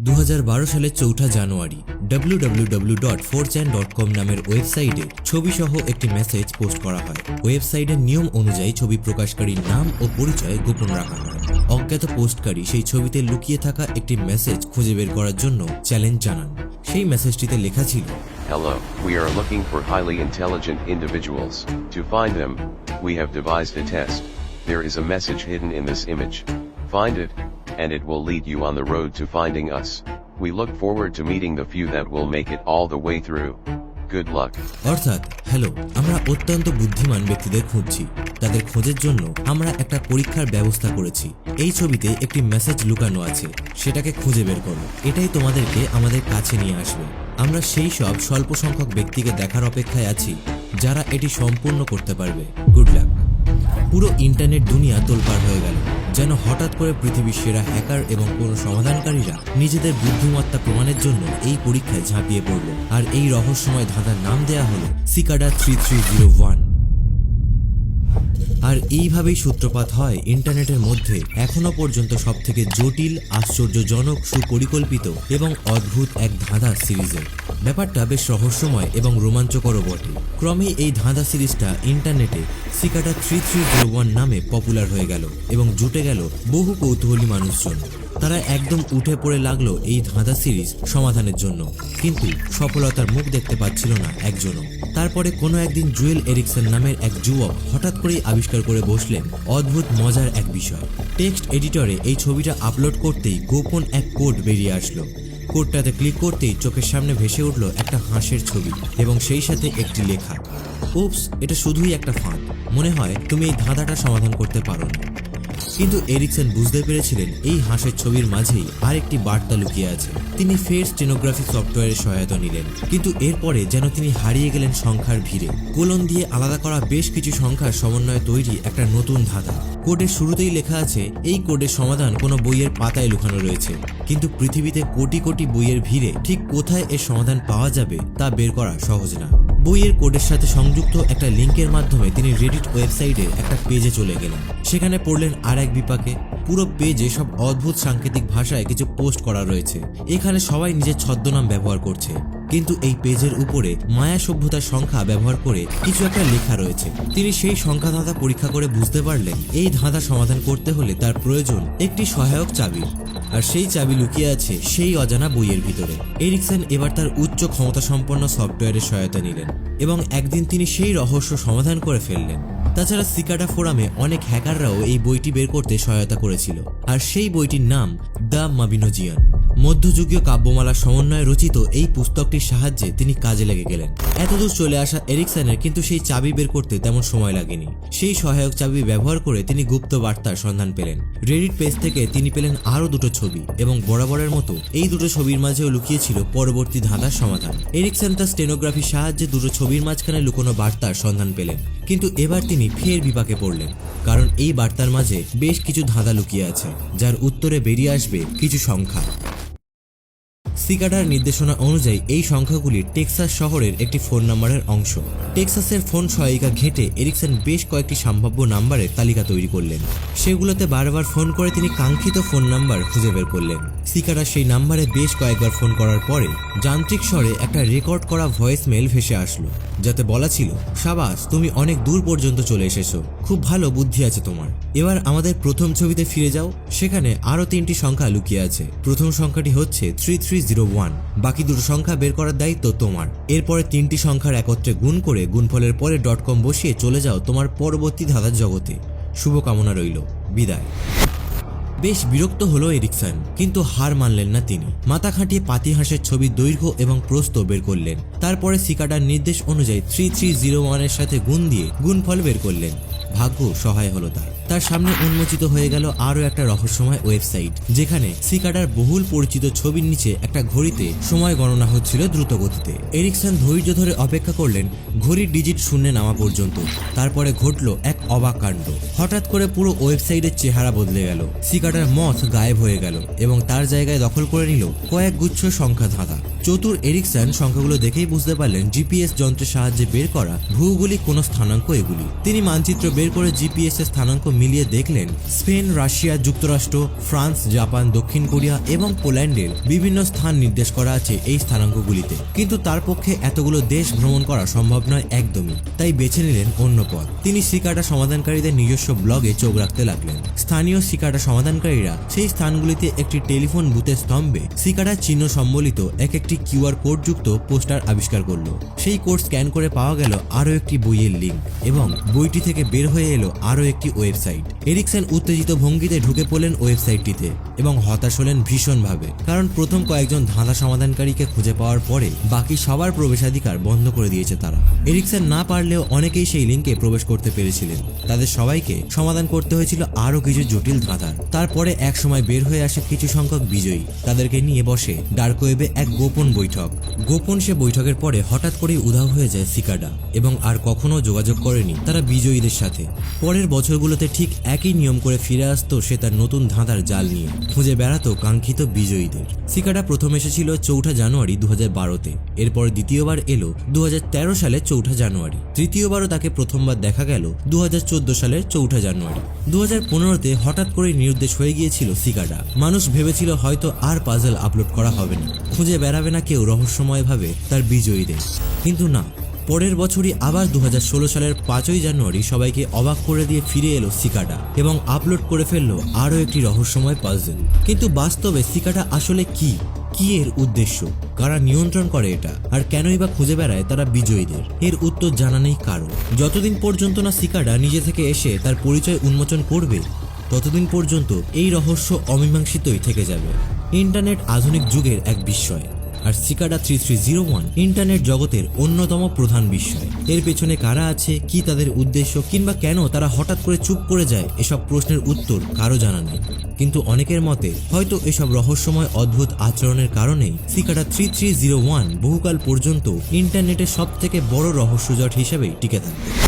দু হাজার বারো সালের চৌঠা জানুয়ারি www.4chan.com নামের ওয়েবসাইটে ছবি সহ একটি মেসেজ পোস্ট করা হয় ওয়েবসাইটের নিয়ম অনুযায়ী ছবি প্রকাশকারীর নাম ও পরিচয় গোপন রাখা হয় অজ্ঞাত পোস্টকারী সেই ছবিতে লুকিয়ে থাকা একটি মেসেজ খুঁজে বের করার জন্য চ্যালেঞ্জ জানান সেই মেসেজটিতে লেখা ছিল Hello, we are looking for highly intelligent individuals. To find them, we have devised a test. There is a message hidden in this image. Find it, and it will lead you on the road to finding us. We look forward to meeting the few that will make it all the way through. Good luck. অর্থাৎ hello আমরা অত্যন্ত বুদ্ধিমান ব্যক্তিদের খুঁজছি। তাদের খোঁজের জন্য আমরা একটা পরীক্ষার ব্যবস্থা করেছি। এই ছবিতে একটি মেসেজ লুকানো আছে। সেটাকে খুঁজে বের করো। এটাই তোমাদেরকে আমাদের কাছে নিয়ে আসবে। আমরা সেই সব স্বল্প সংখ্যক ব্যক্তিকে দেখার অপেক্ষায় আছি, যারা এটি সম্পূর্ণ করতে পারবে। গুড লাক পুরো ইন্টারনেট দুনিয়া তোলপাড় হয়ে গেল। যেন হঠাৎ করে পৃথিবীর সেরা হ্যাকার এবং কোন সমাধানকারীরা নিজেদের বুদ্ধিমত্তা প্রমাণের জন্য এই পরীক্ষায় ঝাঁপিয়ে পড়ল। আর এই রহস্যময় ধাঁধার নাম দেয়া হলো Cicada three three zero one. আর এইভাবেই সূত্রপাত হয় ইন্টারনেটের মধ্যে, এখনও পর্যন্ত সবথেকে জটিল, আশ্চর্যজনক, সুপরিকল্পিত এবং অদ্ভুত এক ধাঁধা সিরিজের ব্যাপারটা বেশ রহস্যময় এবং রোমাঞ্চকরও বটে। ক্রমেই এই ধাঁধা সিরিজটা ইন্টারনেটে Cicada three three zero one নামে পপুলার হয়ে গেল এবং জুটে গেল বহু কৌতূহলী মানুষজন। তারা একদম উঠে পড়ে লাগল এই ধাঁধা সিরিজ সমাধানের জন্য। কিন্তু সফলতার মুখ দেখতে পাচ্ছিল না একজনও। তারপরে কোনো একদিন জুয়েল এরিকসন নামের এক যুবক হঠাৎ করেই আবিষ্কার করে বসলেন অদ্ভুত, মজার এক বিষয়। টেক্সট এডিটরে এই ছবিটা আপলোড করতেই গোপন এক কোড বেরিয়ে আসলো। কোডটাতে ক্লিক করতেই চোখের সামনে ভেসে উঠল একটা হাঁসের ছবি এবং সেই সাথে একটি লেখা। উপস এটা শুধুই একটা ফাঁদ। মনে হয় তুমি এই ধাঁধাটা সমাধান করতে পারো না। কিন্তু এরিকসন বুঝতে পেরেছিলেন এই হাঁসের ছবির মাঝেই আরেকটি বার্তা লুকিয়ে আছে। তিনি ফের স্টেনোগ্রাফি সফটওয়্যারের সহায়তা নিলেন। কিন্তু এরপরে যেন তিনি হারিয়ে গেলেন সংখ্যার ভিড়ে। কোলন দিয়ে আলাদা করা বেশ কিছু সংখ্যার সমন্বয়ে তৈরি একটা নতুন ধাঁধা। কোডের শুরুতেই লেখা আছে, এই কোডের সমাধান কোনো বইয়ের পাতায় লুকানো রয়েছে। কিন্তু পৃথিবীতে কোটি কোটি বইয়ের ভিড়ে ঠিক কোথায় এর সমাধান পাওয়া যাবে তা বের করা সহজ না। বইয়ের কোডের সাথে সংযুক্ত একটা লিঙ্কের মাধ্যমে তিনি রেডিট ওয়েবসাইটে একটা পেজে চলে গেলেন। সেখানে পড়লেন আর এক বিপাকে পুরো পেজে সব অদ্ভুত সাংকেতিক ভাষায় কিছু পোস্ট করা রয়েছে। এখানে সবাই নিজের ছদ্মনাম ব্যবহার করছে। কিন্তু এই পেজের উপরে মায়া সভ্যতার সংখ্যা ব্যবহার করে কিছু একটা লেখা রয়েছে। তিনি সেই সংখ্যা ধাঁধা পরীক্ষা করে বুঝতে পারলেন, এই ধাঁধা সমাধান করতে হলে তার প্রয়োজন একটি সহায়ক চাবি। আর সেই চাবি লুকিয়ে আছে সেই অজানা বইয়ের ভিতরে। এরিকসন এবার তার উচ্চ ক্ষমতা সম্পন্ন সফটওয়্যারের সহায়তা নিলেন এবং একদিন তিনি সেই রহস্য সমাধান করে ফেললেন। তাছাড়া সিকাডা ফোরামে অনেক হ্যাকাররাও এই বইটি বের করতে সহায়তা করেছিল। আর সেই বইটির নাম দ্য মাবিনোজিয়ান। মধ্যযুগীয় কাব্যমালার সমন্বয়ে রচিত এই পুস্তকটির সাহায্যে তিনি কাজে লেগে গেলেন। এতদূর চলে আসা এরিকসনের কিন্তু সেই চাবি বের করতে তেমন সময় লাগেনি। সেই সহায়ক চাবি ব্যবহার করে তিনি গুপ্ত বার্তার সন্ধান পেলেন। রেডিট পেজ থেকে তিনি পেলেন আরও দুটো ছবি এবং বরাবরের মতো এই দুটো ছবির মাঝেও লুকিয়েছিল পরবর্তী ধাঁধার সমাধান। এরিকসন তার স্টেনোগ্রাফির সাহায্যে দুটো ছবির মাঝখানে লুকোনো বার্তার সন্ধান পেলেন। কিন্তু এবার তিনি ফের বিপাকে পড়লেন, কারণ এই বার্তার মাঝে বেশ কিছু ধাঁধা লুকিয়ে আছে, যার উত্তরে বেরিয়ে আসবে কিছু সংখ্যা। সিকাডার নির্দেশনা অনুযায়ী এই সংখ্যাগুলি টেক্সাস শহরের একটি ফোন নাম্বারের অংশ। টেক্সাসের ফোন সহায়িকা ঘেঁটে এরিকসন বেশ কয়েকটি সম্ভাব্য নাম্বারের তালিকা তৈরি করলেন। সেগুলোতে বারবার ফোন করে তিনি কাঙ্ক্ষিত ফোন নাম্বার খুঁজে বের করলেন। সিকাডার সেই নাম্বারে বেশ কয়েকবার ফোন করার পরে যান্ত্রিক স্বরে একটা রেকর্ড করা ভয়েস মেল ভেসে আসলো, যাতে বলা ছিল, সাবাস, তুমি অনেক দূর পর্যন্ত চলে এসেছ। খুব ভালো বুদ্ধি আছে তোমার। এবার আমাদের প্রথম ছবিতে ফিরে যাও। সেখানে আরও তিনটি সংখ্যা লুকিয়ে আছে। প্রথম সংখ্যাটি হচ্ছে থ্রি থ্রি জিরো ওয়ান। বাকি দুটো সংখ্যা বের করার দায়িত্ব তোমার। এরপরে তিনটি সংখ্যার একত্রে গুণ করে গুণফলের পরে ডট কম বসিয়ে চলে যাও তোমার পরবর্তী ধাঁধার জগতে। শুভকামনা রইল। বিদায়। বেশ বিরক্ত হলো এরিকসন, কিন্তু হার মানলেন না তিনি। মাথা খাঁটিয়ে পাতি হাঁসের ছবির দৈর্ঘ্য এবং প্রস্থ বের করলেন। তারপরে সিকাটার নির্দেশ অনুযায়ী থ্রি থ্রি জিরো ওয়ানের সাথে গুণ দিয়ে গুণফল বের করলেন। ভাগ্য সহায় হলো তার তার সামনে উন্মোচিত হয়ে গেল আরও একটা রহস্যময় ওয়েবসাইট, যেখানে সিকাডার বহুল পরিচিত ছবির নিচে একটা ঘড়িতে সময় গণনা হচ্ছিল দ্রুত গতিতে এরিকসন ধৈর্য ধরে অপেক্ষা করলেন, ঘড়ির ডিজিট শূন্যে নামা পর্যন্ত। তারপরে ঘটল এক অবাক কাণ্ড। হঠাৎ করে পুরো ওয়েবসাইটের চেহারা বদলে গেল। সিকাডার মথ গায়েব হয়ে গেল এবং তার জায়গায় দখল করে নিল কয়েক গুচ্ছ সংখ্যা ধাঁধা চতুর এরিকসন সংখ্যাগুলো দেখেই বুঝতে পারলেন জিপিএস যন্ত্রের সাহায্যে বের করা ভৌগোলিক কোনো স্থানাঙ্ক এগুলি। তিনি মানচিত্র বের করে জিপিএস এর স্থানাঙ্ক মিলিয়ে দেখলেন স্পেন, রাশিয়া, যুক্তরাষ্ট্র, ফ্রান্স, জাপান, দক্ষিণ কোরিয়া এবং পোল্যান্ডের বিভিন্ন স্থান নির্দেশ করা আছে এই স্থানাঙ্কগুলিতে। কিন্তু তার পক্ষে এতগুলো দেশ ভ্রমণ করা সম্ভব নয় একদমই, তাই বেছে নিলেন অন্য পথ। তিনি শিকাটা সমাধানকারীদের নিজস্ব ব্লগে চোখ রাখতে লাগলেন। স্থানীয় শিকাটা সমাধানকারীরা সেই স্থানগুলিতে একটি টেলিফোন বুথের স্তম্ভে শিকাটার চিহ্ন সম্বলিত এক একটি কিউআর কোড যুক্ত পোস্টার আবিষ্কার করল। সেই কোড স্ক্যান করে পাওয়া গেল আরও একটি বইয়ের লিঙ্ক এবং বইটি থেকে বের হয়ে এলো আরও একটি ওয়েবসাইট। এরিকসন উত্তেজিত ভঙ্গিতে ঢুকে পড়লেন ওয়েবসাইটটিতে এবং হতাশ হলেন ভীষণভাবে, কারণ প্রথম কয়েকজন ধাঁধা সমাধানকারীকে খুঁজে পাওয়ার পরে বাকি সবার প্রবেশাধিকার বন্ধ করে দিয়েছে তারা। এরিকসন না পারলেও অনেকেই সেই লিঙ্কে প্রবেশ করতে পেরেছিলেন। তাদের সবাইকে সমাধান করতে হয়েছিল আরও কিছু জটিল ধাঁধার। তারপরে এক সময় বের হয়ে আসে কিছু সংখ্যক বিজয়ী। তাদেরকে নিয়ে বসে ডার্ক ওয়েবে এক গোপন বৈঠক। গোপন সে বৈঠকের পরে হঠাৎ করেই উধাও হয়ে যায় সিকাডা এবং আর কখনো যোগাযোগ করেনি তারা বিজয়ীদের সাথে। পরের বছরগুলোতে ঠিক একই নিয়ম করে ফিরে আসতো সে তার নতুন ধাঁধার জাল নিয়ে। খুঁজে বেড়াতো কাঙ্ক্ষিত বিজয়ীদের। সিকাডা প্রথম এসেছিল চৌঠা জানুয়ারি দু হাজার বারোতে। এরপর দ্বিতীয়বার এলো দুহাজার তেরো সালে চৌঠা জানুয়ারি। তৃতীয়বারও তাকে প্রথমবার দেখা গেল দু হাজার চোদ্দ সালের চৌঠা জানুয়ারি। দু হাজার পনেরোতে হঠাৎ করে নিরুদ্দেশ হয়ে গিয়েছিল সিকাডা। মানুষ ভেবেছিল হয়তো আর পাজল আপলোড করা হবে না। খুঁজে বেড়াবে না কেউ রহস্যময়ভাবে তার বিজয়ীদের। কিন্তু না, পরের বছরই আবার দু হাজার ষোলো সালের পাঁচই জানুয়ারি সবাইকে অবাক করে দিয়ে ফিরে এলো সিকাটা এবং আপলোড করে ফেলল আরও একটি রহস্যময় পাজল কিন্তু বাস্তবে সিকাটা আসলে কি? কি এর উদ্দেশ্য? কারা নিয়ন্ত্রণ করে এটা? আর কেনই বা খুঁজে বেড়ায় তারা বিজয়ীদের? এর উত্তর জানা নেই কারও। যতদিন পর্যন্ত না সিকাডা নিজে থেকে এসে তার পরিচয় উন্মোচন করবে, ততদিন পর্যন্ত এই রহস্য অমীমাংসিতই থেকে যাবে। ইন্টারনেট আধুনিক যুগের এক বিস্ময়। আর Cicada three three zero one internet জগতের অন্যতম প্রধান বিষয়। এর পেছনে কারা আছে, কি তাদের উদ্দেশ্য, কিংবা কেন তারা হঠাৎ করে চুপ করে যায়, এসব প্রশ্নের উত্তর কারও জানা নেই। কিন্তু অনেকের মতে, হয়তো এসব রহস্যময় অদ্ভুত আচরণের কারণেই Cicada three three zero one বহুকাল পর্যন্ত ইন্টারনেটের সব থেকে বড় রহস্যজট হিসেবেই টিকে থাকবে।